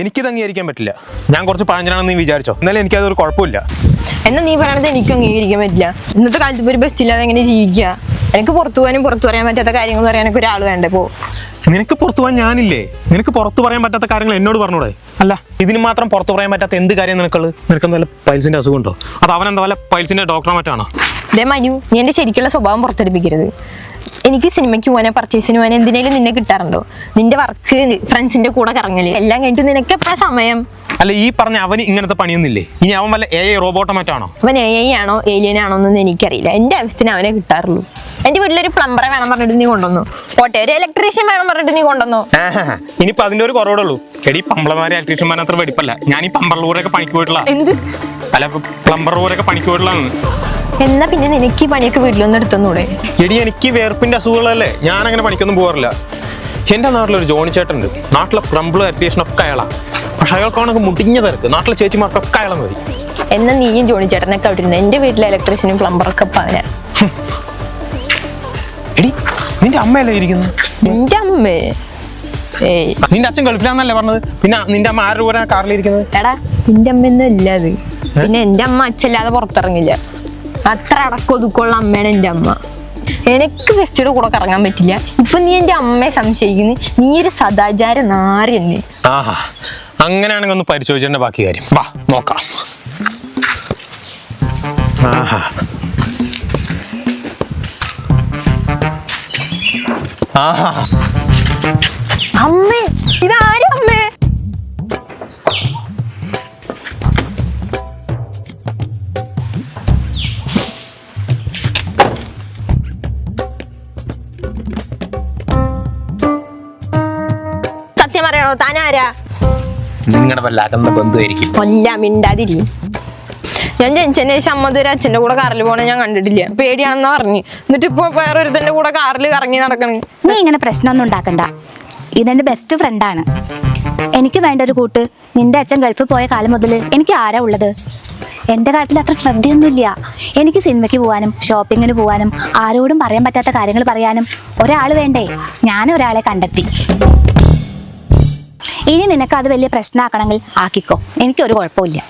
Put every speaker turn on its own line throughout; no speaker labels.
എനിക്കിത് അംഗീകരിക്കാൻ പറ്റില്ല. ഞാൻ കുറച്ച് പഴഞ്ചനാണെന്ന് നീ വിചാരിച്ചോ. എന്നാലും എനിക്കതൊരു കുഴപ്പമില്ല.
എന്നാ നീ പറയണത് എനിക്ക് അംഗീകരിക്കാൻ പറ്റില്ല. ഇന്നത്തെ കാലത്ത് ഒരു ബെസ്റ്റ് ഇല്ലാതെ എങ്ങനെ ജീവിക്കുക? എനിക്ക് പുറത്തു പോകാനും പുറത്തു പറയാൻ പറ്റാത്ത കാര്യങ്ങൾ പറയാനൊക്കെ ഒരാൾ വേണ്ട പോ
നിനക്ക് പുറത്തു പോകാൻ ഞാനില്ലേ? നിനക്ക് പുറത്തു പറയാൻ പറ്റാത്ത കാര്യങ്ങൾ എന്നോട് പറഞ്ഞൂടെ? അല്ല. ഇതിന് മാത്രം പുറത്തു പറയാൻ പറ്റാത്ത എന്ത് കാര്യം നിനക്കുള്ളത്? നിനക്കെന്താ വല്ല പൈൽസിന്റെ അസുഖമുണ്ടോ അത് അവനെന്താ വല്ല പൈൽസിന്റെ ഡോക്ടറെ മറ്റാണോ
ദേ മനു നീ എന്റെ ശരിക്കുള്ള സ്വഭാവം പുറത്തെടുപ്പിക്കരുത്. എനിക്ക് സിനിമയ്ക്ക് പോകാനോ പർച്ചേസിന് പോകാനോ എന്തിനേലും നിന്നെ കിട്ടാറുണ്ടോ? നിന്റെ വർക്ക് ഫ്രണ്ട്സിന്റെ കൂടെ കറങ്ങൽ എല്ലാം കഴിഞ്ഞിട്ട് നിനക്ക് എപ്പോഴാ സമയം?
അല്ല ഈ പറഞ്ഞ അവന് ഇങ്ങനത്തെ പണിയൊന്നുമില്ലേ? ഇനി അവൻ വല്ല എ റോബോട്ടോ മറ്റാണോ
അവൻ എ ഐ ആണോ ഏലിയൻ ആണോ എന്നൊന്നും എനിക്കറിയില്ല. എന്റെ ആവശ്യത്തിന് അവനെ കിട്ടാറുള്ളൂ. എന്റെ വീട്ടിലൊരു പ്ലംബറെ വേണം പറഞ്ഞിട്ട് നീ കൊണ്ടുവന്നു. പോട്ടെ ഒരു ഇലക്ട്രീഷ്യൻ വേണം പറഞ്ഞിട്ട് നീ കൊണ്ടുവന്നു.
ഇനിയിപ്പോ അതിന്റെ ഒരു കുറവുള്ളൂ. എടി പമ്പളമാരെ ഇലക്ട്രീഷ്യന്മാരെ അത്ര വെടിപ്പല്ല. ഞാൻ ഈ പമ്പളൂരൊക്കെ പണിക്ക് പോയിട്ടുള്ള
എന്ത്?
അല്ല പ്ലംബറൂരൊക്കെ പണിക്ക് പോയിട്ടുള്ളതാണ്.
എന്നാ പിന്നെ നിനക്ക് ഈ പണിയൊക്കെ വീട്ടിലൊന്നും എടുത്തൊന്നൂടെ?
എടി എനിക്ക് വേർപ്പിന്റെ അസുഖങ്ങളല്ലേ? ഞാൻ അങ്ങനെ പണിക്കൊന്നും പോകാറില്ല. എന്റെ നാട്ടിലൊരു ജോണി ചേട്ടൻ ഉണ്ട് നാട്ടിലെ പ്ലംബിളും ഇലക്ട്രീഷ്യൻ ഒക്കെ അയാളാ. പക്ഷെ അയാൾക്കാണെങ്കിൽ മുടിഞ്ഞ തിരക്ക്. നാട്ടിലെ ചേച്ചിമാർക്കൊക്കെ അയാളെ മതി.
എന്നാ നീയും ജോണി ചേട്ടനൊക്കെ അവിടെ ഇരുന്ന് എന്റെ വീട്ടിലെ ഇലക്ട്രീഷ്യനും പ്ലംബറൊക്കെ അവനാ.
എടി നിന്റെ അമ്മയല്ലേ ഇരിക്കുന്നത്
നിന്റെ അമ്മേ?
നിന്റെ അച്ഛൻ ഗൾഫിലാന്നല്ലേ പറഞ്ഞത്? പിന്നെ നിന്റെ അമ്മ ആരുടെ കൂടെ കാറിലിരിക്കുന്നത്
എടാ നിന്റെ അമ്മയൊന്നും ഇല്ല അത്. പിന്നെ എന്റെ അമ്മ അച്ഛല്ലാതെ പുറത്തിറങ്ങില്ല. അത്ര അടക്കൊതുക്കുള്ള അമ്മയാണ് എന്റെ അമ്മ. എനിക്ക് ബെസ്റ്റിയുടെ കൂടെ കറങ്ങാൻ പറ്റില്ല. ഇപ്പൊ നീ എന്റെ അമ്മയെ സംശയിക്കുന്നു. നീ ഒരു സദാചാര നാരി തന്നെ
ആഹാ അങ്ങനെയാണെങ്കിൽ ഒന്ന് പരിശോധിച്ചേണ്ട ബാക്കി കാര്യം. വാ നോക്കാം. ആഹാ. ആഹാ.
അമ്മേ ഇതാരും അമ്മേ? സത്യം പറയണോ? താനാരാ?
നിങ്ങളുടെ വല്ല അകന്ന ബന്ധുവായിരിക്കും.
കൊല്ല മിണ്ടാതിരി. ഞാൻ ജനിച്ചതിന് ശേഷം അമ്മതൊരു അച്ഛന്റെ കൂടെ കാറിൽ പോണേ ഞാൻ കണ്ടിട്ടില്ല. പേടിയാണെന്നാ പറഞ്ഞു. എന്നിട്ട് ഇപ്പൊ വേറൊരുത്തന്റെ കൂടെ കാറിൽ കറങ്ങി നടക്കണേ.
നീ ഇങ്ങനെ പ്രശ്നമൊന്നും ഉണ്ടാക്കണ്ട. ഇതെന്റെ ബെസ്റ്റ് ഫ്രണ്ടാണ് എനിക്ക് വേണ്ട ഒരു കൂട്ട്. നിന്റെ അച്ഛൻ ഗൾഫിൽ പോയ കാലം മുതൽ എനിക്ക് ആരാ ഉള്ളത്? എന്റെ കാട്ടിൽ അത്ര ശ്രദ്ധയൊന്നുമില്ല. എനിക്ക് സിനിമയ്ക്ക് പോകാനും ഷോപ്പിങ്ങിന് പോകാനും ആരോടും പറയാൻ പറ്റാത്ത കാര്യങ്ങൾ പറയാനും ഒരാൾ വേണ്ടേ? ഞാൻ ഒരാളെ കണ്ടെത്തി. ഇനി നിനക്ക് അത് വലിയ പ്രശ്നമാക്കണമെങ്കിൽ ആക്കിക്കോ. എനിക്ക് ഒരു കുഴപ്പമില്ല.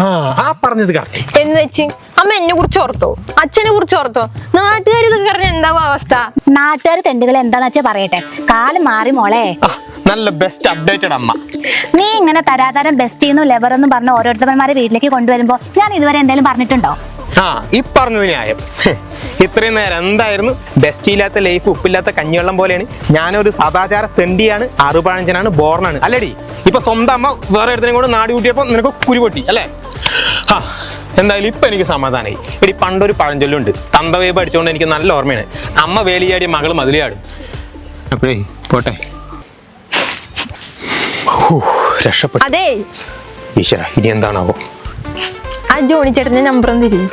ആ ആ പറഞ്ഞത്
എന്ന് വെച്ച് അമ്മ എന്നെ കുറിച്ച് ഓർത്തോ? അച്ഛനെ കുറിച്ച് ഓർത്തോ? നാട്ടുകാർ ഇതൊക്കെ പറഞ്ഞ എന്താവും അവസ്ഥ?
നാട്ടുകാർ തെണ്ടുകൾ എന്താന്ന് വെച്ചാൽ പറയട്ടെ. കാലം മാറി മോളെ.
നല്ല ബെസ്റ്റ് അപ്ഡേറ്റഡ് അമ്മ.
നീ ഇങ്ങനെ തരാതരം ബെസ്റ്റ് ചെയ്യുന്നു ലെവർ എന്ന് പറഞ്ഞ ഓരോരുത്തന്മാരെ വീട്ടിലേക്ക് കൊണ്ടുവരുമ്പോ ഞാൻ ഇതുവരെ എന്തെങ്കിലും പറഞ്ഞിട്ടുണ്ടോ?
ആ ഈ പറഞ്ഞത് ന്യായം. ഇത്രയും നേരം എന്തായിരുന്നു? ബെസ്റ്റ് ഇല്ലാത്ത ലൈഫ് ഉപ്പില്ലാത്ത കഞ്ഞിവെള്ളം പോലെയാണ്. ഞാനൊരു സദാചാര തെണ്ടിയാണ് അറുപഴഞ്ചനാണ് ബോർണാണ് അല്ലേടി ഇപ്പൊ സ്വന്തം അമ്മ വേറെ ഒരുത്തിനും കൂടെ നാട് കൂട്ടിയപ്പോ നിനക്ക് കുരുപൊട്ടി അല്ലേ? ആ എന്തായാലും ഇപ്പൊ എനിക്ക് സമാധാനമായി ഇടി പണ്ടൊരു പഴഞ്ചൊല്ലുണ്ട്. തന്തവേബ് അടിച്ചുകൊണ്ട് എനിക്ക് നല്ല ഓർമ്മയാണ്. അമ്മ വേലിയാടി മകൾ മതിലിയാടും. അപ്പോഴേ പോട്ടെ. രക്ഷപ്പെട്ടു.
അതെ.
ഈശ്വര ഇനി എന്താണാവോ?
ആ ജോണി ചേട്ടന്റെ നമ്പർ തരും